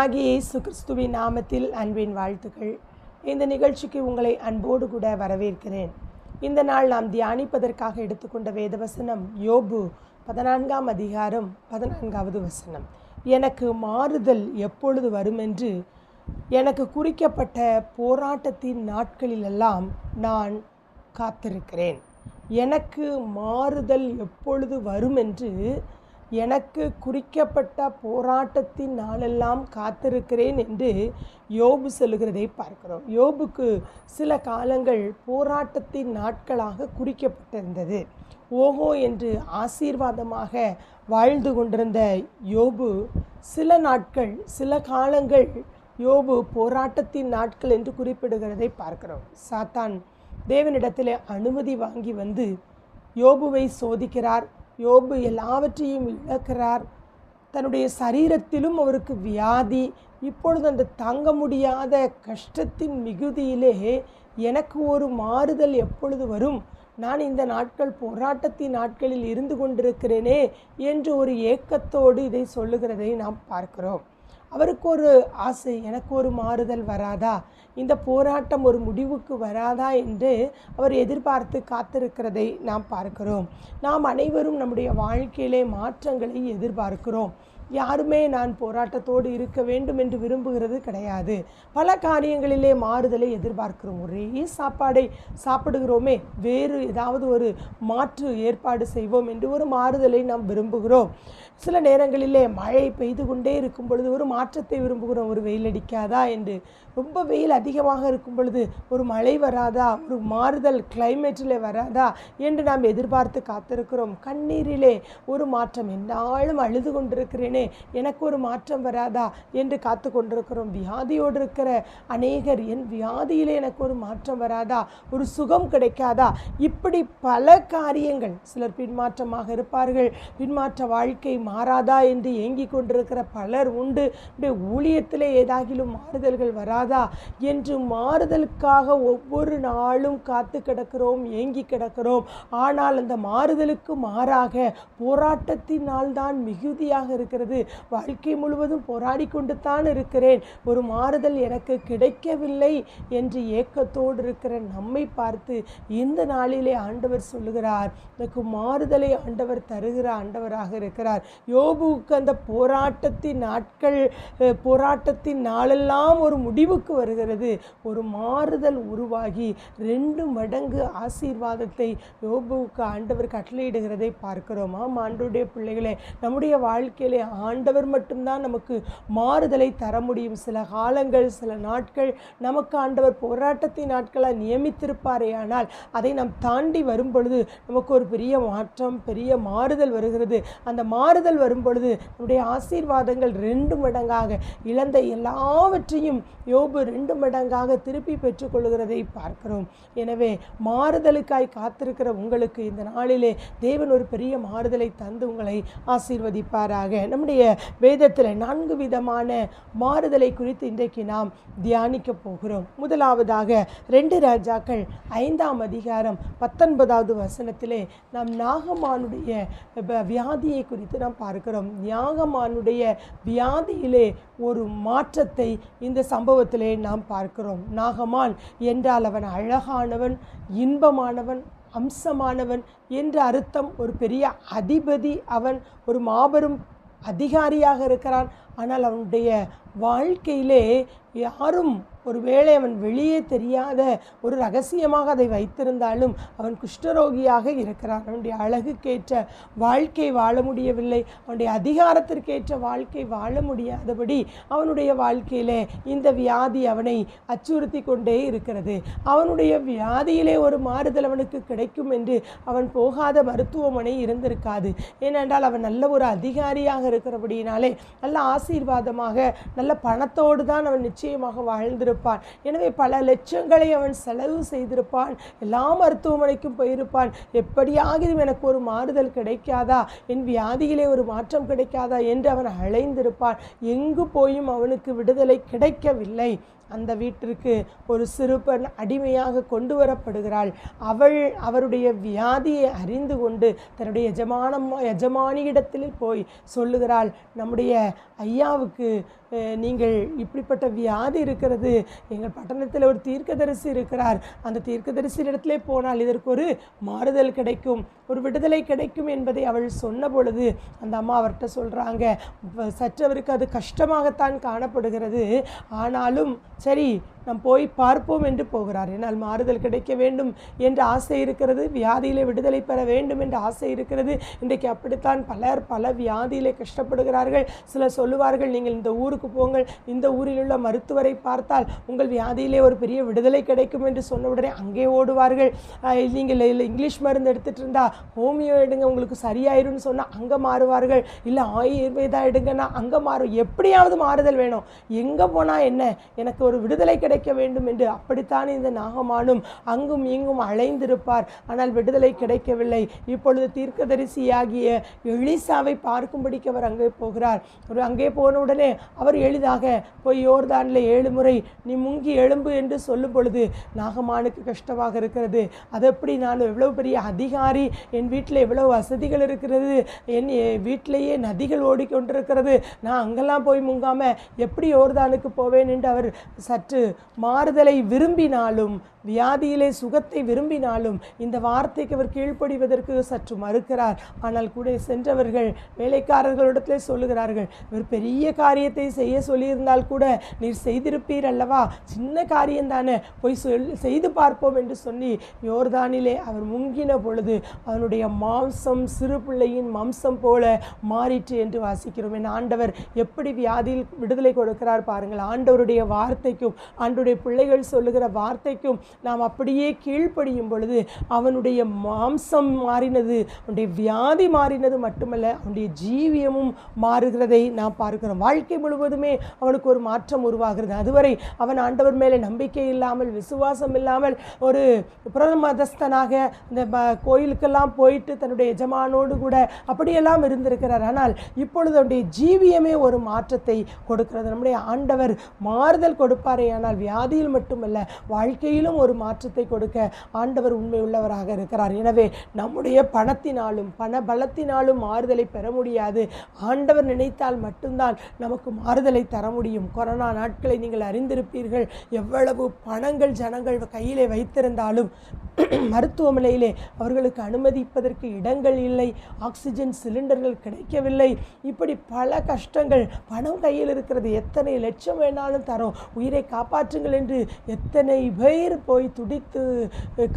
கர்த்தராகிய இயேசு கிறிஸ்துவின் நாமத்தில் அன்பின் வாழ்த்துக்கள். இந்த நிகழ்ச்சிக்கு உங்களை அன்போடு கூட வரவேற்கிறேன். இந்த நாள் நாம் தியானிப்பதற்காக எடுத்துக்கொண்ட வேதவசனம் யோபு பதினான்காம் அதிகாரம் பதினான்காவது வசனம். எனக்கு மாறுதல் எப்பொழுது வருமென்று எனக்கு குறிக்கப்பட்ட போராட்டத்தின் நாட்களிலெல்லாம் நான் காத்திருக்கிறேன். எனக்கு மாறுதல் எப்பொழுது வரும் என்று எனக்கு குறிக்கப்பட்ட போராட்டத்தின் நாளெல்லாம் காத்திருக்கிறேன் என்று யோபு சொல்லுகிறதை பார்க்கிறோம். யோபுக்கு சில காலங்கள் போராட்டத்தின் நாட்களாக குறிக்கப்பட்டிருந்தது. ஓஹோ என்று ஆசீர்வாதமாக வாழ்ந்து கொண்டிருந்த யோபு சில நாட்கள் சில காலங்கள் யோபு போராட்டத்தின் நாட்கள் என்று குறிப்பிடுகிறதை பார்க்கிறோம். சாத்தான் தேவனிடத்தில் அனுமதி வாங்கி வந்து யோபுவை சோதிக்கிறார். யோபு எல்லாவற்றையும் இழக்கிறார். தன்னுடைய சரீரத்திலும் அவருக்கு வியாதி இப்பொழுது அந்த தாங்க முடியாத கஷ்டத்தின் மிகுதியிலே எனக்கு ஒரு மாறுதல் எப்பொழுது வரும்? நான் இந்த நாட்கள் போராட்டத்தின் நாட்களில் இருந்து கொண்டிருக்கிறேனே என்று ஒரு ஏக்கத்தோடு இதை சொல்லுகிறதை நாம் பார்க்கிறோம். அவருக்கு ஒரு ஆசை எனக்கு ஒரு மாறுதல் வராதா? இந்த போராட்டம் ஒரு முடிவுக்கு வராதா என்று அவர் எதிர்பார்த்து காத்திருக்கிறதை நாம் பார்க்கிறோம். நாம் அனைவரும் நம்முடைய வாழ்க்கையிலே மாற்றங்களை எதிர்பார்க்கிறோம். யாருமே நான் போராட்டத்தோடு இருக்க வேண்டும் என்று விரும்புகிறது கிடையாது. பல காரியங்களிலே மாறுதலை எதிர்பார்க்கிறோம். ஒரே சாப்பாடை சாப்பிடுகிறோமே வேறு ஏதாவது ஒரு மாற்று ஏற்பாடு செய்வோம் என்று ஒரு மாறுதலை நாம் விரும்புகிறோம். சில நேரங்களிலே மழை பெய்து கொண்டே இருக்கும் பொழுது ஒரு மாற்றத்தை விரும்புகிறோம். ஒரு வெயில் அடிக்காதா என்று. ரொம்ப வெயில் அதிகமாக இருக்கும் பொழுது ஒரு மழை வராதா ஒரு மாறுதல் கிளைமேட்டில் வராதா என்று நாம் எதிர்பார்த்து காத்திருக்கிறோம். கண்ணீரிலே ஒரு மாற்றம். என்னாலும் அழுது கொண்டிருக்கிறேனே எனக்கு ஒரு மாற்றம் வராதா என்று காத்து கொண்டிருக்கிறோம் வியாதியோடு இருக்கிற அநேகர் என் வியாதியிலே எனக்கு ஒரு மாற்றம் வராதா? ஒரு சுகம் கிடைக்காதா? இப்படி பல காரியங்கள் சிலர் பின்மாற்றமாக இருப்பார்கள். பின்மாற்ற வாழ்க்கை மாறாதா என்று ஏங்கிக் கொண்டிருக்கிற பலர் உண்டு. ஊழியத்திலே ஏதாகிலும் மாறுதல்கள் வராதா என்று மாறுதலுக்காக ஒவ்வொரு நாளும் காத்து கிடக்கிறோம் ஏங்கி கிடக்கிறோம். ஆனால் அந்த மாறுதலுக்கு மாறாக போராட்டத்தினால் தான் மிகுதியாக இருக்கிறது. வாழ்க்கை முழுவதும் போராடி கொண்டு தான் இருக்கிறேன். ஒரு மாறுதல் எனக்கு கிடைக்கவில்லை என்று ஏக்கத்தோடு இருக்கிற நம்மை பார்த்து இந்த நாளிலே ஆண்டவர் சொல்லுகிறார். எனக்கு மாறுதலை ஆண்டவர் தருகிற ஆண்டவராக இருக்கிறார். யோபுவுக்கு அந்த போராட்டத்தின் நாட்கள் போராட்டத்தின் நாளெல்லாம் ஒரு முடிவுக்கு வருகிறது. ஒரு மாறுதல் உருவாகி ரெண்டு மடங்கு ஆசீர்வாதத்தை யோபுவுக்கு ஆண்டவர் கட்டளையிடுகிறதை பார்க்கிறோம். ஆம் ஆண்டவருடைய பிள்ளைகளே நம்முடைய வாழ்க்கையிலே ஆண்டவர் மட்டும்தான் நமக்கு மாறுதலை தர முடியும். சில காலங்கள் சில நாட்கள் நமக்கு ஆண்டவர் போராட்டத்தின் நாட்களாக நியமித்திருப்பாரே. ஆனால் அதை நாம் தாண்டி வரும் பொழுது நமக்கு ஒரு பெரிய மாற்றம் பெரிய மாறுதல் வருகிறது. அந்த மாறுதல் வரும் பொழுது நம்முடைய ஆசீர்வாதங்கள் ரெண்டு மடங்காக இழந்த எல்லாவற்றையும் யோபு ரெண்டு மடங்காக திருப்பி பெற்றுக்கொள்கிறதை பார்க்கிறோம். எனவே மாறுதலுக்காய் காத்திருக்கிற உங்களுக்கு இந்த நாளிலே தேவன் ஒரு பெரிய மாறுதலை தந்து உங்களை ஆசீர்வதிப்பாராக. நம்முடைய வேதத்தில் நான்கு விதமான மாறுதலை குறித்து இன்றைக்கு நாம் தியானிக்க போகிறோம். முதலாவதாக ரெண்டு ராஜாக்கள் ஐந்தாம் அதிகாரம் பத்தொன்பதாவது வசனத்திலே நாம் நாகமானுடைய வியாதியை குறித்து நாம் பார்க்கிறோம். நாகமானுடைய வியாதியிலே ஒரு மாற்றத்தை இந்த சம்பவத்திலே நாம் பார்க்கிறோம். நாகமான் என்றால் அவன் அழகானவன் இன்பமானவன் அம்சமானவன் என்ற அர்த்தம். ஒரு பெரிய அதிபதி அவன் ஒரு மாபெரும் அதிகாரியாக இருக்கிறான். ஆனால் அவனுடைய வாழ்க்கையிலே யாரும் ஒருவேளை அவன் வெளியே தெரியாத ஒரு ரகசியமாக அதை வைத்திருந்தாலும் அவன் குஷ்டரோகியாக இருக்கிறான். அவனுடைய அழகுக்கேற்ற வாழ்க்கை வாழ முடியவில்லை. அவனுடைய அதிகாரத்திற்கேற்ற வாழ்க்கை வாழ முடியாதபடி அவனுடைய வாழ்க்கையிலே இந்த வியாதி அவனை அச்சுறுத்தி கொண்டே இருக்கிறது. அவனுடைய வியாதியிலே ஒரு மாறுதல் அவனுக்கு கிடைக்கும் என்று அவன் போகாத மருத்துவமனை இருந்திருக்காது. ஏனென்றால் அவன் நல்ல ஒரு அதிகாரியாக இருக்கிறபடியினாலே நல்ல ஆசீர்வாதமாக நல்ல பணத்தோடு தான் அவன் நிச்சயமாக வாழ்ந்திருப்பான். எனவே பல லட்சங்களை அவன் செலவு செய்திருப்பான். எல்லா மருத்துவமனைக்கும் போயிருப்பான். எப்படியாகிலும் எனக்கு ஒரு மாறுதல் கிடைக்காதா? என் வியாதியிலே ஒரு மாற்றம் கிடைக்காதா? என்று அவன் அலைந்திருப்பான். எங்கு போயும் அவனுக்கு விடுதலை கிடைக்கவில்லை. அந்த வீட்டிற்கு ஒரு சிறுபெண் அடிமையாக கொண்டு வரப்படுகிறாள். அவள் அவருடைய வியாதியை அறிந்து கொண்டு தன்னுடைய எஜமானம் எஜமானியிடத்தில் போய் சொல்லுகிறாள் நம்முடைய ஐயாவுக்கு நீங்கள் இப்படிப்பட்ட வியாதி இருக்கிறது. எங்கள் பட்டணத்தில் ஒரு தீர்க்கதரிசி இருக்கிறார். அந்த தீர்க்கதரிசி இடத்திலே போனால் இதற்கு ஒரு மாறுதல் கிடைக்கும். ஒரு விடுதலை கிடைக்கும் என்பதை அவள் சொன்ன பொழுது அந்த அம்மா அவர்கிட்ட சொல்கிறாங்க சற்று அவருக்கு அது கஷ்டமாகத்தான் காணப்படுகிறது. ஆனாலும் சரி நாம் போய் பார்ப்போம் என்று போகிறார். என்னால் மாறுதல் கிடைக்க வேண்டும் என்ற ஆசை இருக்கிறது. வியாதியிலே விடுதலை பெற வேண்டும் என்ற ஆசை இருக்கிறது. இன்றைக்கு அப்படித்தான் பலர் பல வியாதியிலே கஷ்டப்படுகிறார்கள். சிலர் சொல்லுவார்கள் நீங்கள் இந்த ஊருக்கு போங்கள். இந்த ஊரில் உள்ள மருத்துவரை பார்த்தால் உங்கள் வியாதியிலே ஒரு பெரிய விடுதலை கிடைக்கும் என்று சொன்ன உடனே அங்கே ஓடுவார்கள். நீங்கள் இல்லை இங்கிலீஷ் மருந்து எடுத்துகிட்டு இருந்தால் ஹோமியோ எடுங்க. உங்களுக்கு சரியாயிரும்னு சொன்னால் அங்கே மாறுவார்கள். இல்லை ஆயுர்வேதா எடுங்கன்னா அங்கே மாறும். எப்படியாவது மாறுதல் வேணும். எங்கே போனால் என்ன? எனக்கு ஒரு விடுதலை கிடைக்க வேண்டும் என்று அப்படித்தான் இந்த நாகமானும் அங்கும் இங்கும் அலைந்திருப்பார். ஆனால் விடுதலை கிடைக்கவில்லை. இப்பொழுது தீர்க்கதரிசியாகிய எலிசாவை பார்க்கும்படிக்கு அவர் அங்கே போகிறார். ஒரு அங்கே போன உடனே அவர் எளிதாக போய் யோர்தானில் ஏழு முறை நீ முங்கி எழும்பு என்று சொல்லும் பொழுது நாகமானுக்கு கஷ்டமாக இருக்கிறது. அது எப்படி? நான் எவ்வளவு பெரிய அதிகாரி. என் வீட்டில் எவ்வளவு வசதிகள் இருக்கிறது. என் வீட்டிலேயே நதிகள் ஓடிக்கொண்டிருக்கிறது. நான் அங்கெல்லாம் போய் முங்காமல் எப்படி யோர்தானுக்கு போவேன்? என்று அவர் சற்று மாறுதலை விரும்பினாலும் வியாதியிலே சுகத்தை விரும்பினாலும் இந்த வார்த்தைக்கு அவர் கீழ்ப்படிவதற்கு சற்று மறுக்கிறார். ஆனால் கூட சென்றவர்கள் வேலைக்காரர்களிடத்திலே சொல்லுகிறார்கள் இவர் பெரிய காரியத்தை செய்ய சொல்லியிருந்தால் கூட நீர் செய்திருப்பீர் அல்லவா? சின்ன காரியம்தானே போய் சொல் செய்து பார்ப்போம் என்று சொல்லி யோர்தானிலே அவர் முங்கின பொழுது அவனுடைய மாம்சம் சிறு பிள்ளையின் மாம்சம் போல மாறிற்று என்று வாசிக்கிறோம். என் ஆண்டவர் எப்படி வியாதியில் விடுதலை கொடுக்கிறார் பாருங்கள். ஆண்டவருடைய வார்த்தைக்கும் ஆண்டுடைய பிள்ளைகள் சொல்லுகிற வார்த்தைக்கும் நாம் அப்படியே கீழ்ப்படியும் பொழுது அவனுடைய மாம்சம் மாறினது அவனுடைய வியாதி மாறினது மட்டுமல்ல அவனுடைய ஜீவியமும் மாறுகிறதை நாம் பார்க்கிறோம். வாழ்க்கை முழுவதுமே அவனுக்கு ஒரு மாற்றம் உருவாகிறது. அதுவரை அவன் ஆண்டவர் மேலே நம்பிக்கை இல்லாமல் விசுவாசம் இல்லாமல் ஒரு பிரமதஸ்தனாக இந்த கோயிலுக்கெல்லாம் போயிட்டு தன்னுடைய எஜமானோடு கூட அப்படியெல்லாம் இருந்திருக்கிறார். ஆனால் இப்பொழுது அவனுடைய ஜீவியமே ஒரு மாற்றத்தை கொடுக்கிறது. நம்முடைய ஆண்டவர் மாறுதல் கொடுப்பாரே ஆனால் வியாதியில் மட்டுமல்ல வாழ்க்கையிலும் ஒரு மாற்றத்தை கொடுக்க ஆண்டவர் உண்மை உள்ளவராக இருக்கிறார். எனவே நம்முடைய பணத்தினாலும் பண பலத்தினாலும் மாறுதலை பெற முடியாது. ஆண்டவர் நினைத்தால் மட்டும்தான் நமக்கு மாறுதலை தர முடியும். கொரோனா நாட்களை நீங்கள் அறிந்திருப்பீர்கள். எவ்வளவு பணங்கள் ஜனங்கள் கையிலே வைத்திருந்தாலும் மருத்துவமனையிலே அவர்களுக்கு அனுமதிப்பதற்கு இடங்கள் இல்லை. ஆக்சிஜன் சிலிண்டர்கள் கிடைக்கவில்லை. இப்படி பல கஷ்டங்கள் பணம் கையில் இருக்கிறது. எத்தனை லட்சம் வேணாலும் தரும். உயிரை காப்பாற்றுங்கள் என்று எத்தனை பேர் போய் துடித்து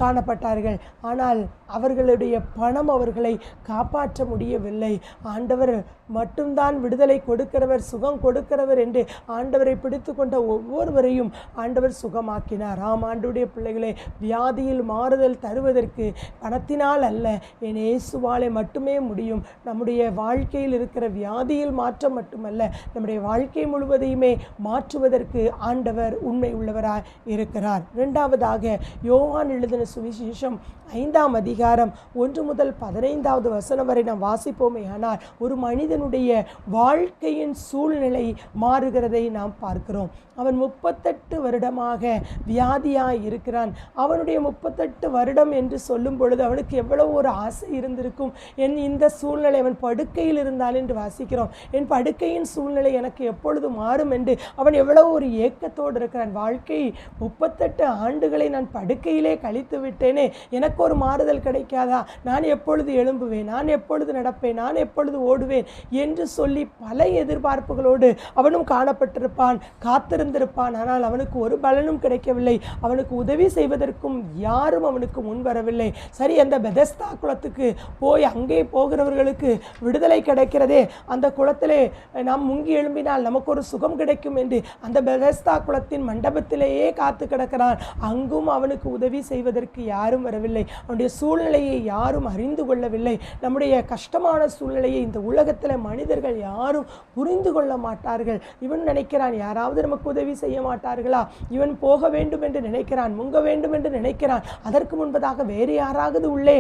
காணப்பட்டார்கள். ஆனால் அவர்களுடைய பணம் அவர்களை காப்பாற்ற முடியவில்லை. ஆண்டவர் மட்டும்தான் விடுதலை கொடுக்கிறவர் சுகம் கொடுக்கிறவர் என்று ஆண்டவரை பிடித்து கொண்ட ஒவ்வொருவரையும் ஆண்டவர் சுகமாக்கினார். ஆம் ஆண்டுடைய பிள்ளைகளை வியாதியில் மாறுதல் தருவதற்கு பணத்தினால் அல்ல. என் இயேசுவாலை மட்டுமே முடியும். நம்முடைய வாழ்க்கையில் இருக்கிற வியாதியில் மாற்றம் மட்டுமல்ல நம்முடைய வாழ்க்கை முழுவதையுமே மாற்றுவதற்கு ஆண்டவர் உண்மை உள்ளவராய் இருக்கிறார் இரண்டாவதாக யோவான் எழுதின சுவிசேஷம் ஐந்தாம் அதிகாரம் ஒன்று முதல் பதினைந்தாவது வசனம் வரை நாம் வாசிப்போமே. ஆனால் ஒரு மனிதனுடைய வாழ்க்கையின் சூழ்நிலை மாறுகிறதை நாம் பார்க்கிறோம். அவன் முப்பத்தெட்டு வருடமாக வியாதியாக இருக்கிறான். அவனுடைய முப்பத்தெட்டு வருடம் என்று சொல்லும் பொழுது அவனுக்கு எவ்வளவு ஒரு ஆசை இருந்திருக்கும். என் இந்த சூழ்நிலை அவன் படுக்கையில் இருந்தான் என்று வாசிக்கிறோம். என் படுக்கையின் சூழ்நிலை எனக்கு எப்பொழுது மாறும் என்று அவன் எவ்வளவு ஒரு ஏக்கத்தோடு இருக்கிறான். வாழ்க்கை முப்பத்தெட்டு ஆண்டுகள் நான் படுக்கையிலே கழித்து விட்டேனே. எனக்கு ஒரு மாறுதல் கிடைக்காதா? நான் எப்பொழுது எழும்புவேன்? நான் எப்பொழுது நடப்பேன்? நான் எப்பொழுது ஓடுவேன்? என்று சொல்லி பல எதிர்பார்ப்புகளோடு அவனும் காணப்பட்டிருப்பான் காத்திருந்திருப்பான். ஆனால் அவனுக்கு ஒரு பலனும் கிடைக்கவில்லை. அவனுக்கு உதவி செய்வதற்கும் யாரும் அவனுக்கு முன் வரவில்லை. சரி அந்த பெதஸ்தா குளத்துக்கு போய் அங்கே போகிறவர்களுக்கு விடுதலை கிடைக்கிறதே. அந்த குளத்திலே நாம் முங்கி எழும்பினால் நமக்கு ஒரு சுகம் கிடைக்கும் என்று அந்த பெதஸ்தா குளத்தின் மண்டபத்திலேயே காத்து கிடக்கிறான். அங்கும் அவனுக்கு உதவி செய்வதற்கு யாரும் வரவில்லை. அவனுடைய சூழ்நிலையை யாரும் அறிந்து கொள்ளவில்லை. நம்முடைய கஷ்டமான சூழ்நிலையை இந்த உலகத்தில் மனிதர்கள் யாரும் புரிந்து கொள்ள மாட்டார்கள். இவன் நினைக்கிறான் யாராவது நமக்கு உதவி செய்ய மாட்டார்களா? இவன் போக வேண்டும் என்று நினைக்கிறான் முங்க வேண்டும் என்று நினைக்கிறான். அதற்கு முன்பதாக வேறு யாராவது உள்ளே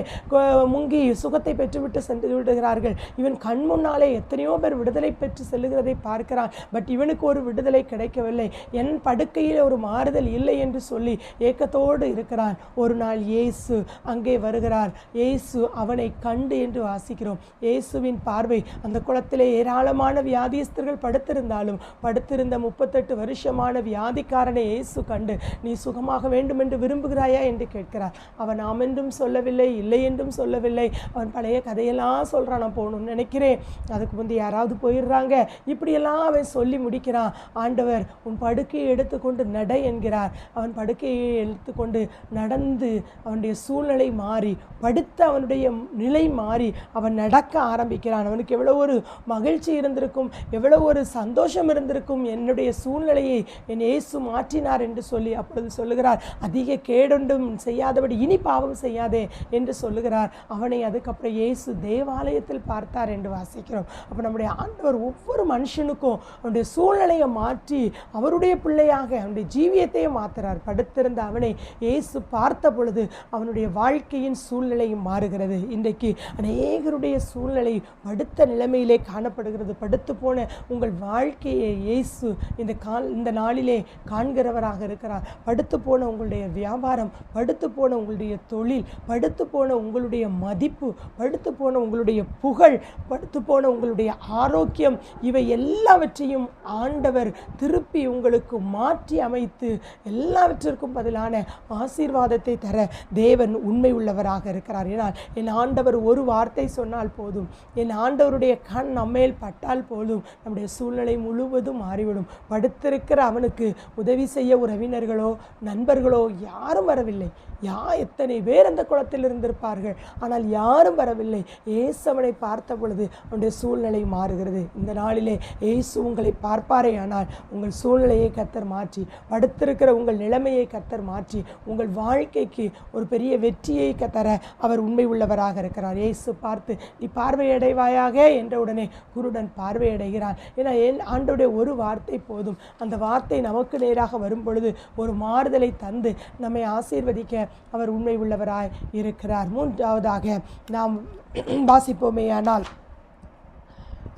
முங்கி சுகத்தை பெற்றுவிட்டு சென்று விடுகிறார்கள். இவன் கண் முன்னாலே எத்தனையோ பேர் விடுதலை பெற்று செல்லுகிறதை பார்க்கிறான். பட் இவனுக்கு ஒரு விடுதலை கிடைக்கவில்லை. என் படுக்கையில் ஒரு மாறுதல் இல்லை என்று சொல்லி ஏக்கத்தோடு இருக்கிறான். ஒரு நாள் இயேசு அங்கே வருகிறார். இயேசு அவனை கண்டு என்று வாசிக்கிறோம். இயேசுவின் பார்வை அந்த குளத்திலே ஏராளமான வியாதியஸ்தர்கள் படுத்திருந்தாலும் படுத்திருந்த முப்பத்தெட்டு வருஷமான வியாதிக்காரனை இயேசு கண்டு நீ சுகமாக வேண்டும் என்று விரும்புகிறாயா? என்று கேட்கிறார். அவன் ஆம் என்றும் சொல்லவில்லை இல்லை என்றும் சொல்லவில்லை. அவன் பழைய கதையெல்லாம் சொல்கிறான் நான் போகணும்னு நினைக்கிறேன். அதுக்கு முந்தைய யாராவது போயிடுறாங்க. இப்படியெல்லாம் அவன் சொல்லி முடிக்கிறான். ஆண்டவர் உன் படுக்கையை எடுத்துக்கொண்டு நட என்கிறார். அவன் படுக்கையை எடுத்துக்கொண்டு நடந்து அவனுடைய சூழ்நிலை மாறி படுத்த அவனுடைய நிலை மாறி அவன் நடக்க ஆரம்பிக்கிறான். அவனுக்கு எவ்வளோ ஒரு மகிழ்ச்சி இருந்திருக்கும் எவ்வளோ ஒரு சந்தோஷம் இருந்திருக்கும். என்னுடைய சூழ்நிலையை என் இயேசு மாற்றினார் என்று சொல்லி அப்பொழுது சொல்லுகிறார் அதிக கேடொன்றும் செய்யாதபடி இனி பாவம் செய்யாதே என்று சொல்லுகிறார். அவனை அதுக்கப்புறம் இயேசு தேவாலயத்தில் பார்த்தார் என்று வாசிக்கிறோம். அப்போ நம்முடைய ஆண்டவர் ஒவ்வொரு மனுஷனுக்கும் அவனுடைய சூழ்நிலையை மாற்றி அவருடைய பிள்ளையாக அவனுடைய ஜீவியத்தையே மாற்றுறார் படுத்திருந்த அவனை இயேசு பார்த்த பொழுது அவனுடைய வாழ்க்கையின் சூழ்நிலையும் மாறுகிறது. இன்றைக்கு அநேகருடைய சூழ்நிலை படுத்த நிலைமையிலே காணப்படுகிறது. படுத்து போன உங்கள் வாழ்க்கையை இயேசு இந்த கால் இந்த நாளிலே காண்கிறவராக இருக்கிறார். படுத்து போன உங்களுடைய வியாபாரம் படுத்து போன உங்களுடைய தொழில் படுத்து போன உங்களுடைய மதிப்பு படுத்து போன உங்களுடைய புகழ் படுத்து போன உங்களுடைய ஆரோக்கியம் இவை எல்லாவற்றையும் ஆண்டவர் திருப்பி உங்களுக்கு மாற்றி அமைத்து எல்லாவற்றிற்கும் பதிலான ஆசீர்வாதத்தை தர தேவன் உண்மை உள்ளவராக இருக்கிறார். ஏனால் என் ஆண்டவர் ஒரு வார்த்தை சொன்னால் போதும் என் ஆண்டவருடைய கண் நம்மேல் பட்டால் போதும் நம்முடைய சூழ்நிலை முழுவதும் மாறிவிடும். படுத்திருக்கிற அவனுக்கு உதவி செய்ய உறவினர்களோ நண்பர்களோ யாரும் வரவில்லை. யா எத்தனை பேர் அந்த குளத்தில் இருந்திருப்பார்கள். ஆனால் யாரும் வரவில்லை. இயேசு அவனை பார்த்த பொழுது அவனுடைய சூழ்நிலை மாறுகிறது. இந்த நாளிலே இயேசு உங்களை பார்ப்பாரே ஆனால் உங்கள் சூழ்நிலையை கத்தர் மாற்றி படுத்திருக்கிற உங்கள் நிலைமையை கத்தர் மாற்றி உங்கள் வாழ்க்கைக்கு ஒரு பெரிய வெற்றியை கத்தர அவர் உண்மை உள்ளவராக இருக்கிறார். ஏசு பார்த்து நீ பார்வையடைவாயாக? என்ற உடனே குருடன் பார்வையடைகிறார் ஏன்னா என் ஆண்டோடைய ஒரு வார்த்தை போதும். அந்த வார்த்தை நமக்கு நேராக வரும் பொழுது ஒரு மாறுதலை தந்து நம்மை ஆசீர்வதிக்க அவர் உண்மை உள்ளவராய் இருக்கிறார். மூன்றாவதாக நாம் வாசிப்போமேயானால்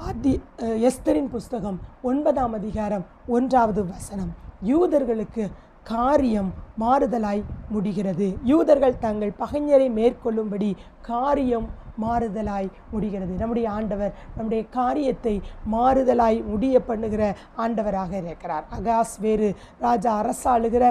அதி எஸ்தரின் புஸ்தகம் ஒன்பதாம் அதிகாரம் ஒன்றாவது வசனம். யூதர்களுக்கு காரியம் மாறுதலாய் முடிகிறது. யூதர்கள் தங்கள் பகைஞரை மேற்கொள்ளும்படி காரியம் மாறுதலாய் முடிகிறது. நம்முடைய ஆண்டவர் நம்முடைய காரியத்தை மாறுதலாய் முடிய பண்ணுகிற ஆண்டவராக இருக்கிறார். அகாஸ் வேறு ராஜா அரசாளுகிற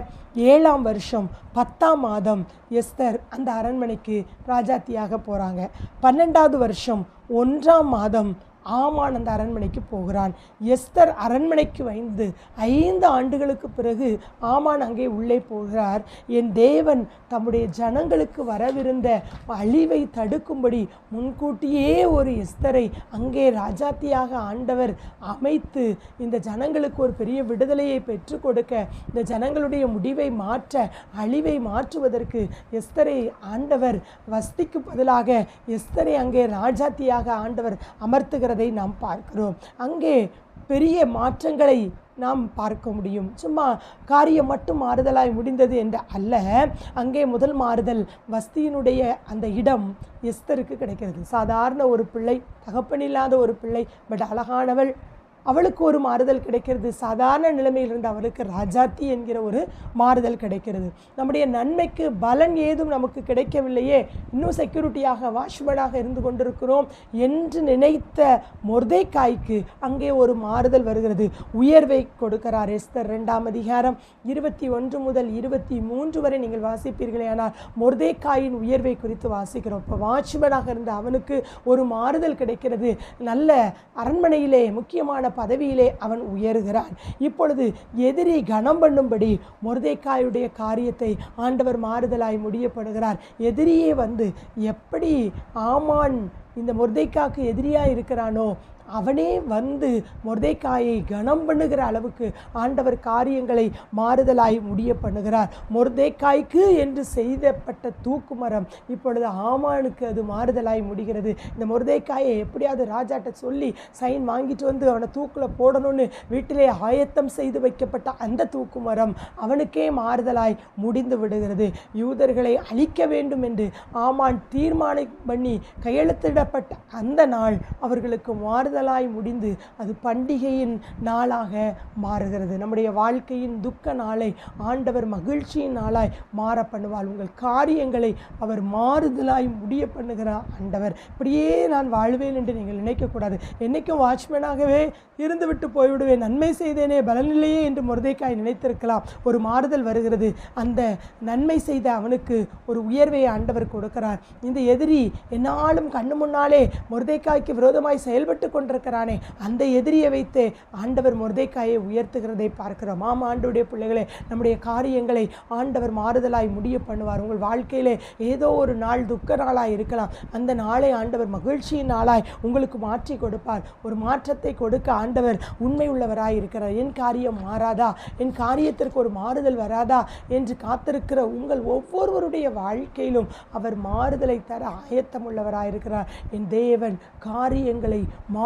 ஏழாம் வருஷம் பத்தாம் மாதம் எஸ்தர் அந்த அரண்மனைக்கு ராஜாத்தியாக போகிறாங்க பன்னெண்டாவது வருஷம் ஒன்றாம் மாதம் ஆமான் அந்த அரண்மனைக்கு போகிறான். எஸ்தர் அரண்மனைக்கு வந்து ஐந்து ஆண்டுகளுக்கு பிறகு ஆமான் அங்கே உள்ளே போகிறார். என் தேவன் தம்முடைய ஜனங்களுக்கு வரவிருந்த அழிவை தடுக்கும்படி முன்கூட்டியே ஒரு எஸ்தரை அங்கே ராஜாத்தியாக ஆண்டவர் அமைத்து இந்த ஜனங்களுக்கு ஒரு பெரிய விடுதலையை பெற்றுக் கொடுக்க இந்த ஜனங்களுடைய முடிவை மாற்ற அழிவை மாற்றுவதற்கு எஸ்தரை ஆண்டவர் வஸ்திக்கு பதிலாக எஸ்தரை அங்கே ராஜாத்தியாக ஆண்டவர் அமர்த்துகிறதை நாம் பார்க்கிறோம். அங்கே பெரிய மாற்றங்களை நாம் பார்க்க முடியும். சும்மா காரியம் மட்டும் மாறுதலாய் முடிந்தது என்று அல்ல. அங்கே முதல் மாறுதல் வஸ்தியினுடைய அந்த இடம் எஸ்தருக்கு கிடைக்கிறது. சாதாரண ஒரு பிள்ளை தகப்பனில்லாத ஒரு பிள்ளை பட் அழகானவள் அவளுக்கு ஒரு மாறுதல் கிடைக்கிறது. சாதாரண நிலைமையிலிருந்து அவளுக்கு ராஜாத்தி என்கிற ஒரு மாறுதல் கிடைக்கிறது. நம்முடைய நன்மைக்கு பலன் ஏதும் நமக்கு கிடைக்கவில்லையே. இன்னும் செக்யூரிட்டியாக வாஷ்மனாக இருந்து கொண்டிருக்கிறோம் என்று நினைத்த மொர்தேக்காய்க்கு அங்கே ஒரு மாறுதல் வருகிறது. உயர்வை கொடுக்கிறார் எஸ்தர் ரெண்டாம் அதிகாரம் இருபத்தி ஒன்று முதல் இருபத்தி மூன்று வரை நீங்கள் வாசிப்பீர்களே. ஆனால் மொர்தேக்காயின் உயர்வை குறித்து வாசிக்கிறோம். இப்போ வாட்ச்மேனாக இருந்த அவனுக்கு ஒரு மாறுதல் கிடைக்கிறது. நல்ல அரண்மனையிலே முக்கியமான பதவியிலே அவன் உயர்கிறான். இப்பொழுது எதிரி கனம் பண்ணும்படி மொர்தேக்காயுடைய காரியத்தை ஆண்டவர் மாறுதலாய் முடியப்படுகிறார். எதிரியே வந்து எப்படி ஆமான் இந்த முருதைக்காக்கு எதிரியாக இருக்கிறானோ அவனே வந்து மொர்தேக்காயை கனம் பண்ணுகிற அளவுக்கு ஆண்டவர் காரியங்களை மாறுதலாய் முடிய பண்ணுகிறார். மொர்தேக்காய்க்கு என்று செய்தப்பட்ட தூக்கு மரம் இப்பொழுது ஆமானுக்கு அது மாறுதலாய் முடிகிறது. இந்த மொர்தேக்காயை எப்படியாவது ராஜாட்ட சொல்லி சைன் வாங்கிட்டு வந்து அவனை தூக்கில் போடணும்னு வீட்டிலே ஆயத்தம் செய்து வைக்கப்பட்ட அந்த தூக்கு மரம் அவனுக்கே மாறுதலாய் முடிந்து விடுகிறது. யூதர்களை அழிக்க வேண்டும் என்று ஆமான் தீர்மானம் பண்ணி கையெழுத்திடப்பட்ட அந்த நாள் அவர்களுக்கு மாறுதல் மாறுதலாய் முடிந்து அது பண்டிகையின் நாளாக மாறுகிறது. நம்முடைய வாழ்க்கையின் துக்க நாளை ஆண்டவர் மகிழ்ச்சியின் நாளாய் மாற பண்ணுவார் உங்கள் காரியங்களை அவர் மாறுதலாய் முடிய பண்ணுகிறார் ஆண்டவர். இப்படியே நான் வாழ்வேன் என்று நீங்கள் நினைக்கக்கூடாது. என்னைக்கும் வாட்ச்மேனாகவே இருந்துவிட்டு போய்விடுவேன். நன்மை செய்தேனே பலனில்லையே என்று முருதைக்காய் நினைத்திருக்கலாம். ஒரு மாறுதல் வருகிறது. அந்த நன்மை செய்த அவனுக்கு ஒரு உயர்வை ஆண்டவர் கொடுக்கிறார். இந்த எதிரி என்னாலும் கண்ணு முன்னாலே முருதைக்காய்க்கு விரோதமாய் செயல்பட்டு கொண்டு கொண்டிருக்கிறானே. அந்த எதிரியை வைத்து ஆண்டவர் முருதைக்காயை உயர்த்துகிறதை பார்க்கிறோம். ஆம் ஆண்டுடைய பிள்ளைகளே நம்முடைய காரியங்களை ஆண்டவர் மாறுதலாய் முடிய பண்ணுவார். உங்கள் வாழ்க்கையிலே ஏதோ ஒரு நாள் துக்க நாளாக இருக்கலாம். அந்த நாளை ஆண்டவர் மகிழ்ச்சியின் நாளாய் உங்களுக்கு மாற்றி கொடுப்பார். ஒரு மாற்றத்தை கொடுக்க ஆண்டவர் உண்மை உள்ளவராய் இருக்கிறார். என் காரியம் மாறாதா? என் காரியத்திற்கு ஒரு மாறுதல் வராதா? என்று காத்திருக்கிற உங்கள் ஒவ்வொருவருடைய வாழ்க்கையிலும் அவர் மாறுதலை தர ஆயத்தம் உள்ளவராயிருக்கிறார் என் தேவன் காரியங்களை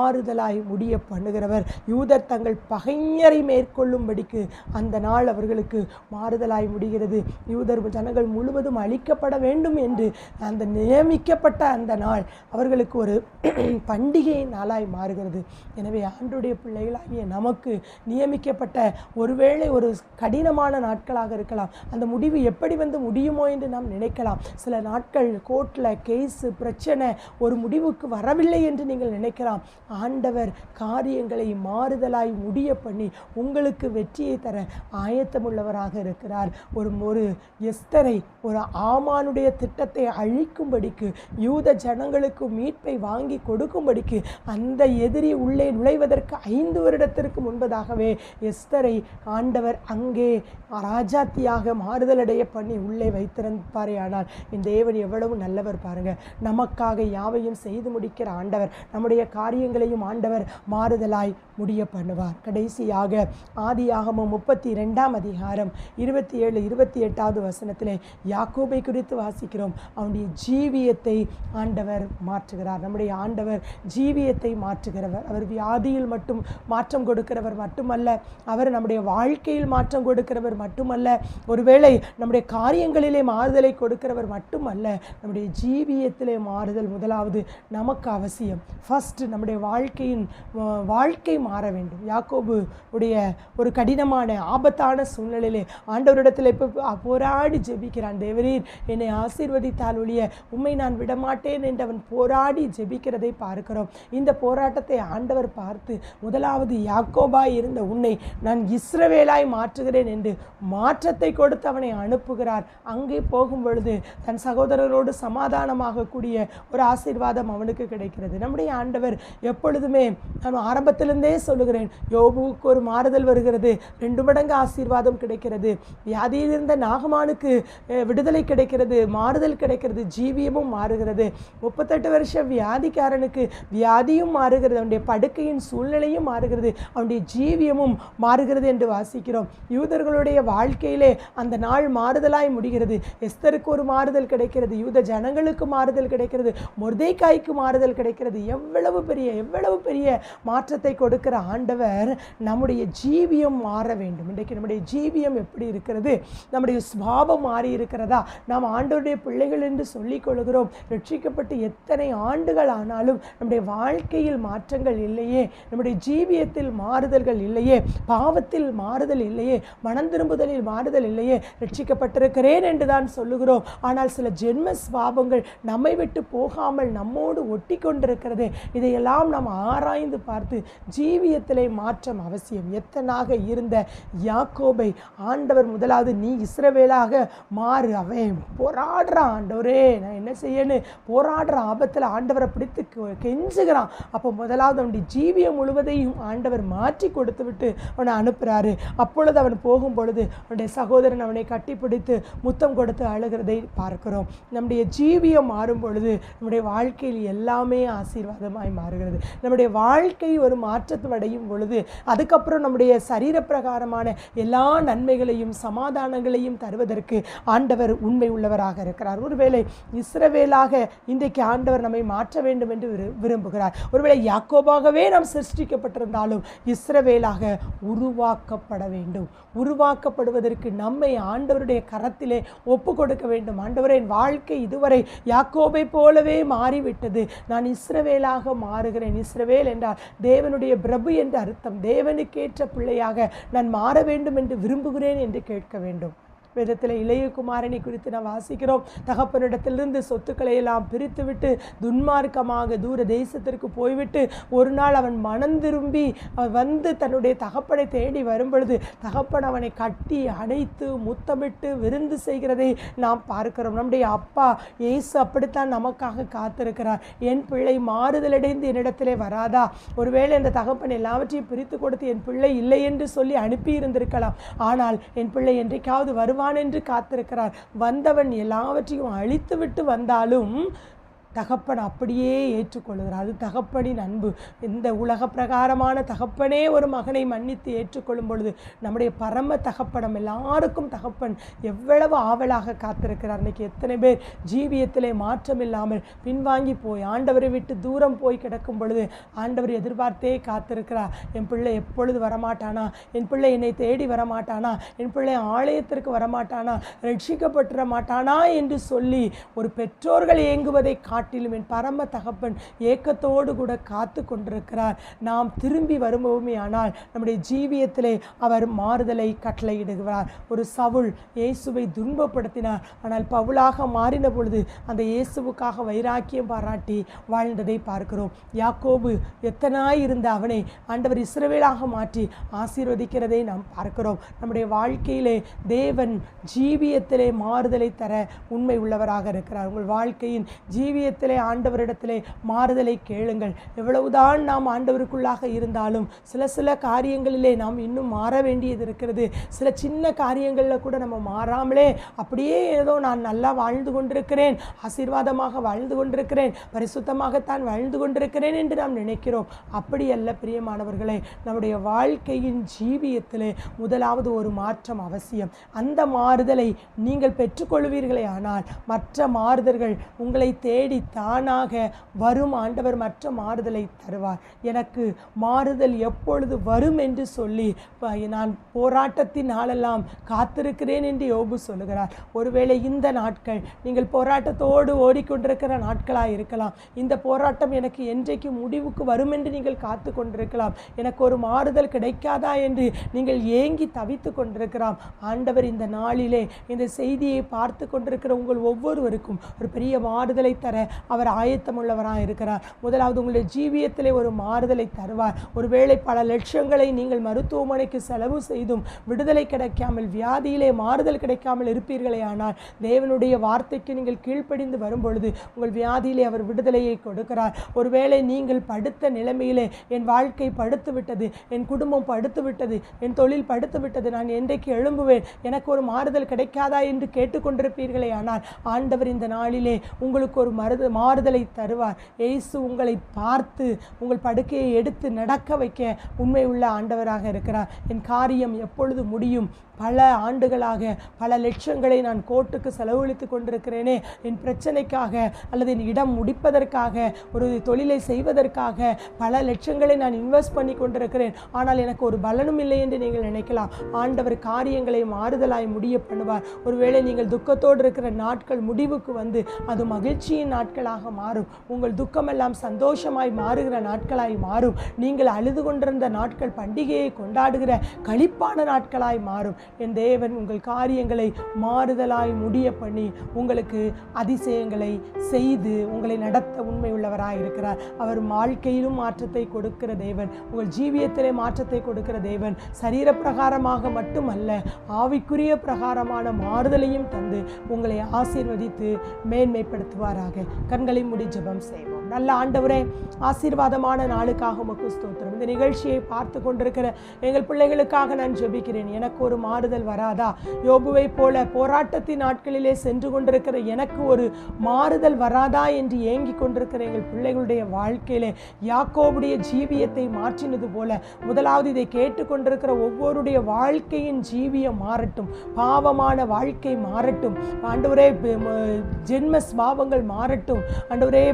மாறுதலாய் முடிய பண்ணுகிறவர். யூதர் தங்கள் பகைஞரை மேற்கொள்ளும்படிக்கு அந்த நாள் அவர்களுக்கு மாறுதலாய் முடிகிறது. யூதர் ஜனங்கள் முழுவதும் அழிக்கப்பட வேண்டும் என்று அந்த நியமிக்கப்பட்ட அந்த நாள் அவர்களுக்கு ஒரு பண்டிகை நாளாய் மாறுகிறது. எனவே ஆண்டுடைய பிள்ளைகளாகிய நமக்கு நியமிக்கப்பட்ட ஒருவேளை ஒரு கடினமான நாட்களாக இருக்கலாம். அந்த முடிவு எப்படி வந்து முடியுமோ என்று நாம் நினைக்கலாம். சில நாட்கள் கோர்ட்டில் கேஸு பிரச்சனை ஒரு முடிவுக்கு வரவில்லை என்று நீங்கள் நினைக்கலாம். ஆண்டவர் காரியங்களை மாறுதலாய் முடிய பண்ணி உங்களுக்கு வெற்றியை தர ஆயத்தமுள்ளவராக இருக்கிறார். ஒரு ஒரு எஸ்தரை ஒரு ஆமானுடைய திட்டத்தை அழிக்கும்படிக்கு யூத ஜனங்களுக்கு மீட்பை வாங்கி கொடுக்கும்படிக்கு அந்த எதிரி உள்ளே நுழைவதற்கு ஐந்து வருடத்திற்கு முன்பதாகவே எஸ்தரை ஆண்டவர் அங்கே ராஜாத்தியாக மாறுதலடைய பண்ணி உள்ளே வைத்திருப்பாரே ஆனால் இந்த தேவன் எவ்வளவு நல்லவர் பாருங்க. நமக்காக யாவையும் செய்து முடிக்கிற ஆண்டவர் நம்முடைய காரியங்களை அனைத்தையும் ஆண்டவர் மாறுதலாய் முடிய பண்ணுவார். கடைசியாக ஆதியாகமும் முப்பத்தி ரெண்டாம் அதிகாரம் இருபத்தி ஏழு இருபத்தி எட்டாவது வசனத்திலே யாக்கோபை குறித்து வாசிக்கிறோம். அவனுடைய ஜீவியத்தை ஆண்டவர் மாற்றுகிறார். நம்முடைய ஆண்டவர் ஜீவியத்தை மாற்றுகிறவர். அவர் வியாதியில் மட்டும் மாற்றம் கொடுக்கிறவர் மட்டுமல்ல அவர் நம்முடைய வாழ்க்கையில் மாற்றம் கொடுக்கிறவர் மட்டுமல்ல ஒருவேளை நம்முடைய காரியங்களிலே மாறுதலை கொடுக்கிறவர் மட்டுமல்ல நம்முடைய ஜீவியத்திலே மாறுதல் முதலாவது நமக்கு அவசியம். ஃபஸ்ட்டு நம்முடைய வாழ்க்கையின் வாழ்க்கை மாற வேண்டும். யாக்கோபு உடைய ஒரு கடினமான ஆபத்தான சூழ்நிலையிலே ஆண்டவரிடத்தில் இப்போ போராடி ஜெபிக்கிறான். தேவரீர் என்னை ஆசீர்வதித்தால் ஒழிய உண்மை நான் விடமாட்டேன் என்று அவன் போராடி ஜெபிக்கிறதை பார்க்கிறோம். இந்த போராட்டத்தை ஆண்டவர் பார்த்து முதலாவது யாக்கோபாய் இருந்த உன்னை நான் இஸ்ரவேலாய் மாற்றுகிறேன் என்று மாற்றத்தை கொடுத்து அவனை அனுப்புகிறார். அங்கே போகும் பொழுது தன் சகோதரரோடு சமாதானமாகக்கூடிய ஒரு ஆசீர்வாதம் அவனுக்கு கிடைக்கிறது. நம்முடைய ஆண்டவர் எப்போ எப்பொழுதுமே நான் ஆரம்பத்திலிருந்தே சொல்லுகிறேன் யோபுவுக்கு ஒரு மாறுதல் வருகிறது ரெண்டு மடங்கு ஆசீர்வாதம் கிடைக்கிறது வியாதியில் இருந்த நாகமானுக்கு விடுதலை கிடைக்கிறது மாறுதல் கிடைக்கிறது ஜீவியமும் மாறுகிறது. முப்பத்தெட்டு வருஷம் வியாதிக்காரனுக்கு வியாதியும் மாறுகிறது அவனுடைய படுக்கையின் சூழ்நிலையும் மாறுகிறது அவனுடைய ஜீவியமும் மாறுகிறது என்று வாசிக்கிறோம். யூதர்களுடைய வாழ்க்கையிலே அந்த நாள் மாறுதலாய் முடிகிறது. எஸ்தருக்கு ஒரு மாறுதல் கிடைக்கிறது யூத ஜனங்களுக்கு மாறுதல் கிடைக்கிறது மொர்தேக்காய்க்கு மாறுதல் கிடைக்கிறது எவ்வளவு பெரிய எவ்வளவு பெரிய மாற்றத்தை கொடுக்கிற ஆண்டவர் நம்முடைய ஜீவியம் மாற வேண்டும். இன்றைக்கு நம்முடைய ஜீவியம் எப்படி இருக்கிறது? நம்முடைய சுவாபம் மாறி இருக்கிறதா? நாம் ஆண்டவருடைய பிள்ளைகள் என்று சொல்லிக் கொள்கிறோம். ரட்சிக்கப்பட்டு எத்தனை ஆண்டுகள் ஆனாலும் நம்முடைய வாழ்க்கையில் மாற்றங்கள் இல்லையே. நம்முடைய ஜீவியத்தில் மாறுதல்கள் இல்லையே. பாவத்தில் மாறுதல் இல்லையே. மனம் திரும்புதலில் மாறுதல் இல்லையே. ரட்சிக்கப்பட்டிருக்கிறேன் என்று தான் சொல்லுகிறோம். ஆனால் சில ஜென்ம சுவாபங்கள் நம்மை விட்டு போகாமல் நம்மோடு ஒட்டி கொண்டிருக்கிறது இதையெல்லாம் நாம் ஆராய்ந்து பார்த்து ஜீவியத்திலே மாற்றம் அவசியம். எத்தனாக இருந்த யாக்கோபை ஆண்டவர் முதலாவது நீ இஸ்ரவேலாக மாறு அவன் போராடுறான் ஆண்டவரே நான் என்ன செய்யன்னு? போராடுற ஆபத்தில் ஆண்டவரை பிடித்து கெ- கெஞ்சுகிறான். அப்போ முதலாவது அவனுடைய ஜீவியம் முழுவதையும் ஆண்டவர் மாற்றி கொடுத்து விட்டு அவனை அனுப்புகிறாரு அப்பொழுது அவன் போகும் பொழுது அவனுடைய சகோதரன் அவனை கட்டிப்பிடித்து முத்தம் கொடுத்து அழுகிறதை பார்க்கிறோம். நம்முடைய ஜீவியம் மாறும் பொழுது நம்முடைய வாழ்க்கையில் எல்லாமே ஆசீர்வாதமாய் மாறுகிறது. நம்முடைய வாழ்க்கை ஒரு மாற்றத்தை அடையும் பொழுது அதுக்கப்புறம் நம்முடைய சரீர பிரகாரமான எல்லா நன்மைகளையும் சமாதானங்களையும் தருவதற்கு ஆண்டவர் உண்மை உள்ளவராக இருக்கிறார். ஒருவேளை இஸ்ரவேலாக இன்றைக்கு ஆண்டவர் நம்மை மாற்ற வேண்டும் என்று விரும்புகிறார். ஒருவேளை யாக்கோபாகவே நாம் சிருஷ்டிக்கப்பட்டிருந்தாலும் இஸ்ரவேலாக உருவாக்கப்பட வேண்டும். உருவாக்கப்படுவதற்கு நம்மை ஆண்டவருடைய கரத்திலே ஒப்பு கொடுக்க வேண்டும் ஆண்டவரின் வாழ்க்கை இதுவரை யாக்கோபை போலவே மாறிவிட்டது. நான் இஸ்ரவேலாக மாறுகிறேன். இஸ்ரவேல் என்றால் தேவனுடைய பிரபு என்ற அர்த்தம். தேவனுக்கேற்ற பிள்ளையாக நான் மாற வேண்டும் என்று விரும்புகிறேன் என்று கேட்க வேண்டும். வேதத்தில் இளைய குமாரனை குறித்து நாம் வாசிக்கிறோம். தகப்பனிடத்திலிருந்து சொத்துக்களை எல்லாம் பிரித்துவிட்டு துன்மார்க்கமாக தூர தேசத்திற்கு போய்விட்டு ஒரு நாள் அவன் மனம் திரும்பி வந்து தன்னுடைய தகப்பனை தேடி வரும் பொழுது தகப்பன் அவனை கட்டி அணைத்து முத்தமிட்டு விருந்து செய்கிறதை நாம் பார்க்கிறோம். நம்முடைய அப்பா இயேசு அப்படித்தான் நமக்காக காத்திருக்கிறார். என் பிள்ளை மாறுதலடைந்து என்னிடத்திலே வராதா? ஒருவேளை அந்த தகப்பன் எல்லாவற்றையும் பிரித்து கொடுத்து என் பிள்ளை இல்லை என்று சொல்லி அனுப்பி இருந்திருக்கலாம் ஆனால் என் பிள்ளை என்றைக்காவது வருவான் என்று காத்திருக்கிறார். வந்தவன் எல்லாவற்றையும் அழித்துவிட்டு வந்தாலும் தகப்பன் அப்படியே ஏற்றுக்கொள்கிறார். அது தகப்பனின் அன்பு. இந்த உலக பிரகாரமான தகப்பனே ஒரு மகனை மன்னித்து ஏற்றுக்கொள்ளும் பொழுது நம்முடைய பரம தகப்பனம் எல்லாருக்கும் தகப்பன் எவ்வளவு ஆவலாக காத்திருக்கிறார். இன்னைக்கு எத்தனை பேர் ஜீவியத்திலே மாற்றம் இல்லாமல் பின்வாங்கி போய் ஆண்டவரை விட்டு தூரம் போய் கிடக்கும் பொழுது ஆண்டவர் எதிர்பார்த்தே காத்திருக்கிறார். என் பிள்ளை எப்பொழுது வரமாட்டானா? என் பிள்ளை என்னை தேடி வரமாட்டானா? என் பிள்ளை ஆலயத்திற்கு வரமாட்டானா? ரட்சிக்கப்பட்டுற மாட்டானா? என்று சொல்லி ஒரு பெற்றோர்கள் இயங்குவதை கா நாட்டிலும் என் பரம தகப்பன் ஏக்கத்தோடு கூட காத்து கொண்டிருக்கிறார். நாம் திரும்பி வரும்போமே ஆனால் நம்முடைய ஜீவியத்திலே அவர் மாறுதலை கட்டளையிடுகிறார். ஒரு சவுள் இயேசுவை துன்பப்படுத்தினார். ஆனால் பவுலாக மாறின பொழுது அந்த இயேசுவுக்காக வைராக்கியம் பாராட்டி வாழ்ந்ததை பார்க்கிறோம். யாக்கோபு எத்தனாய் இருந்த அவனை ஆண்டவர் இஸ்ரவேலாக மாற்றி ஆசீர்வதிக்கிறதை நாம் பார்க்கிறோம். நம்முடைய வாழ்க்கையிலே தேவன் ஜீவியத்திலே மாறுதலை தர உண்மை உள்ளவராக இருக்கிறார். உங்கள் வாழ்க்கையின் ஜீவியத்திலே ஆண்டவரிடத்திலே மாறுதலை கேளுங்கள். எவ்வளவுதான் நாம் ஆண்டவருக்குள்ளாக இருந்தாலும் சில சில காரியங்களிலே நாம் இன்னும் மாற வேண்டியது இருக்கிறது. சில சின்ன காரியங்களில் கூட நம்ம மாறாமலே அப்படியே ஏதோ நான் நல்லா வாழ்ந்து கொண்டிருக்கிறேன் ஆசீர்வாதமாக வாழ்ந்து கொண்டிருக்கிறேன் பரிசுத்தமாகத்தான் வாழ்ந்து கொண்டிருக்கிறேன் என்று நாம் நினைக்கிறோம். அப்படி அல்ல பிரியமானவர்களே நம்முடைய வாழ்க்கையின் ஜீவியத்திலே முதலாவது ஒரு மாற்றம் அவசியம். அந்த மாறுதலை நீங்கள் பெற்றுக்கொள்வீர்களே ஆனால் மற்ற மாறுதல்கள் உங்களை தேடி தானாக வரும் ஆண்டவர் மற்ற மாறுதலை தருவார். எனக்கு மாறுதல் எப்பொழுது வரும் என்று சொல்லி நான் போராட்டத்தின் நாளெல்லாம் காத்திருக்கிறேன் என்று யோபு சொல்லுகிறார். ஒருவேளை இந்த நாட்கள் நீங்கள் போராட்டத்தோடு ஓடிக்கொண்டிருக்கிற நாட்களாக இருக்கலாம். இந்த போராட்டம் எனக்கு என்றைக்கு முடிவுக்கு வரும் என்று நீங்கள் காத்து கொண்டிருக்கலாம். எனக்கு ஒரு மாறுதல் கிடைக்காதா என்று நீங்கள் ஏங்கி தவித்து கொண்டிருக்கலாம். ஆண்டவர் இந்த நாளிலே இந்த செய்தியை பார்த்து கொண்டிருக்கிற உங்கள் ஒவ்வொருவருக்கும் ஒரு பெரிய மாறுதலை தர அவர் ஆயத்தமுள்ளவராக இருக்கிறார். முதலாவது உங்களுடைய ஜீவியத்திலே ஒரு மாறுதலை தருவார். ஒருவேளை பல லட்சங்களை நீங்கள் மருத்துவமனைக்கு செலவு செய்தும் விடுதலை கிடைக்காமல் வியாதியிலே மாறுதல் கிடைக்காமல் இருப்பீர்களே ஆனால் தேவனுடைய வார்த்தைக்கு நீங்கள் கீழ்ப்படிந்து வரும்பொழுது உங்கள் வியாதியிலே அவர் விடுதலையை கொடுக்கிறார். ஒருவேளை நீங்கள் படுத்த நிலைமையிலே என் வாழ்க்கை படுத்து விட்டது என் குடும்பம் படுத்து விட்டது என் தொழில் படுத்து விட்டது நான் என்றைக்கு எழும்புவேன்? எனக்கு ஒரு மாறுதல் கிடைக்காதா? என்று கேட்டுக்கொண்டிருப்பீர்களே ஆனால் ஆண்டவர் இந்த நாளிலே உங்களுக்கு ஒரு மருத மாறுதலை தருவார். ஏசு உங்களை பார்த்து உங்கள் படுக்கையை எடுத்து நடக்க வைக்க உண்மை உள்ள ஆண்டவராக இருக்கிறார். என் காரியம் எப்பொழுது முடியும்? பல ஆண்டுகளாக பல லட்சங்களை நான் கோர்ட்டுக்கு செலவழித்து கொண்டிருக்கிறேனே என் பிரச்சனைக்காக அல்லது என் இடம் முடிப்பதற்காக ஒரு தொழிலை செய்வதற்காக பல லட்சங்களை நான் இன்வெஸ்ட் பண்ணி கொண்டிருக்கிறேன். ஆனால் எனக்கு ஒரு பலனும் இல்லை என்று நீங்கள் நினைக்கலாம். ஆண்டவர் காரியங்களை மாறுதலாய் முடிய பண்ணுவார். ஒருவேளை நீங்கள் துக்கத்தோடு இருக்கிற நாட்கள் முடிவுக்கு வந்து அது மகிழ்ச்சியின் நாட்களாக மாறும். உங்கள் துக்கமெல்லாம் சந்தோஷமாய் மாறுகிற நாட்களாய் மாறும். நீங்கள் அழுது கொண்டிருந்த நாட்கள் பண்டிகையை கொண்டாடுகிற களிப்பான நாட்களாய் மாறும். என் தேவன் உங்கள் காரியங்களை மாறுதலாய் முடிய பண்ணி உங்களுக்கு அதிசயங்களை செய்து உங்களை நடத்த உண்மை இருக்கிறார். அவர் வாழ்க்கையிலும் மாற்றத்தை கொடுக்கிற தேவன் உங்கள் ஜீவியத்திலே மாற்றத்தை கொடுக்கிற தேவன் சரீர பிரகாரமாக மட்டுமல்ல ஆவிக்குரிய பிரகாரமான மாறுதலையும் தந்து உங்களை ஆசீர்வதித்து மேன்மைப்படுத்துவாராக. கண்களை முடி ஜெபம் செய்வோம். நல்ல ஆண்டவரே ஆசீர்வாதமான நாளுக்காக உமக்கு ஸ்தோத்திரம். இந்த நிகழ்ச்சியை பார்த்து கொண்டிருக்கிற எங்கள் பிள்ளைகளுக்காக நான் ஜெபிக்கிறேன். எனக்கு ஒரு மா மாறுதல் வராதா? யோபுவை போல போராட்டத்தின் நாட்களிலே சென்று கொண்டிருக்கிற எனக்கு ஒரு மாறுதல் வராதா என்று ஏங்கிக் கொண்டிருக்கிற எங்கள் பிள்ளைகளுடைய வாழ்க்கையிலே யாக்கோவுடைய ஜீவியத்தை மாற்றினது போல முதலாவது இதை கேட்டுக்கொண்டிருக்கிற ஒவ்வொருடைய வாழ்க்கையின் ஜீவியம் மாறட்டும் பாவமான வாழ்க்கை மாறட்டும். ஆண்டவரே ஜென்ம ஸ்வாபங்கள் மாறட்டும். ஆண்டவரே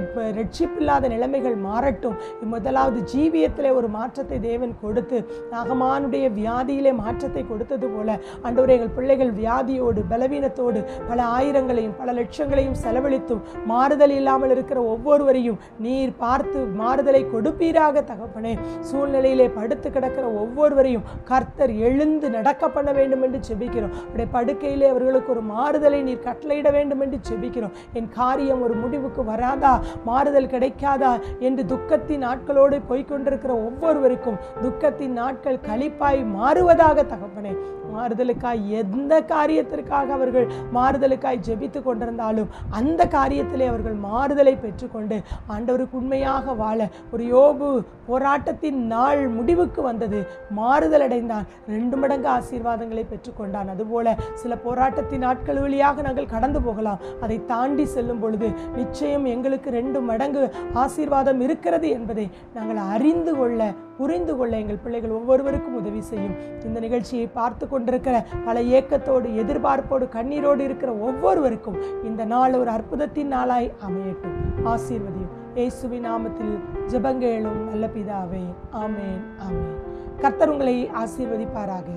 ரட்சிப்பில்லாத நிலைமைகள் மாறட்டும். முதலாவது ஜீவியத்திலே ஒரு மாற்றத்தை தேவன் கொடுத்து நாகமானுடைய வியாதியிலே மாற்றத்தை கொடுத்தது போல ஆண்டவரே எங்கள் பிள்ளைகள் வியாதியோடு பலவீனத்தோடு பல ஆயிரங்களையும் பல லட்சங்களையும் செலவழித்தும் மாறுதல் இல்லாமல் இருக்கிற ஒவ்வொருவரையும் நீர் பார்த்து மாறுதலை கொடுப்பீராக தகப்பனே. சூழ்நிலையிலே படுத்து கிடக்கிற ஒவ்வொருவரையும் கர்த்தர் எழுந்து நடக்க பண்ண வேண்டும் என்று செபிக்கிறோம். உடைய படுக்கையிலே அவர்களுக்கு ஒரு மாறுதலை நீர் கட்டளையிட வேண்டும் என்று செபிக்கிறோம். என் காரியம் ஒரு முடிவுக்கு வராதா? மாறுதல் கிடைக்காதா? என்று துக்கத்தின் நாட்களோடு போய்கொண்டிருக்கிற ஒவ்வொருவருக்கும் துக்கத்தின் நாட்கள் கழிப்பாய் மாறுவதாக தகப்பனே. மாறுதலுக்காய் எந்த காரியத்திற்காக அவர்கள் மாறுதலுக்காய் ஜெபித்து கொண்டிருந்தாலும் அந்த காரியத்திலே அவர்கள் மாறுதலை பெற்றுக்கொண்டு ஆண்டவருக்கு உண்மையாக வாழ ஒரு யோபு போராட்டத்தின் நாள் முடிவுக்கு வந்தது. மாறுதல் அடைந்தான் ரெண்டு மடங்கு ஆசீர்வாதங்களை பெற்றுக்கொண்டான். அதுபோல சில போராட்டத்தின் நாட்கள் வழியாக நாங்கள் கடந்து போகலாம். அதை தாண்டி செல்லும் பொழுது நிச்சயம் எங்களுக்கு ரெண்டு மடங்கு ஆசீர்வாதம் இருக்கிறது என்பதை நாங்கள் அறிந்து கொள்ள புரிந்து கொள்ள எங்கள் பிள்ளைகள் ஒவ்வொருவருக்கும் உதவி செய்யும். இந்த நிகழ்ச்சியை பார்த்து கொண்டிருக்கிற பல ஏக்கத்தோடு எதிர்பார்ப்போடு கண்ணீரோடு இருக்கிற ஒவ்வொருவருக்கும் இந்த நாள் ஒரு அற்புதத்தின் நாளாய் அமையட்டும். ஆசீர்வதியும். இயேசுவி நாமத்தில் ஜபங்கேளும் நல்ல பிதாவே. ஆமேன் ஆமேன். கர்த்தர் உங்களை ஆசீர்வதிப்பாராக.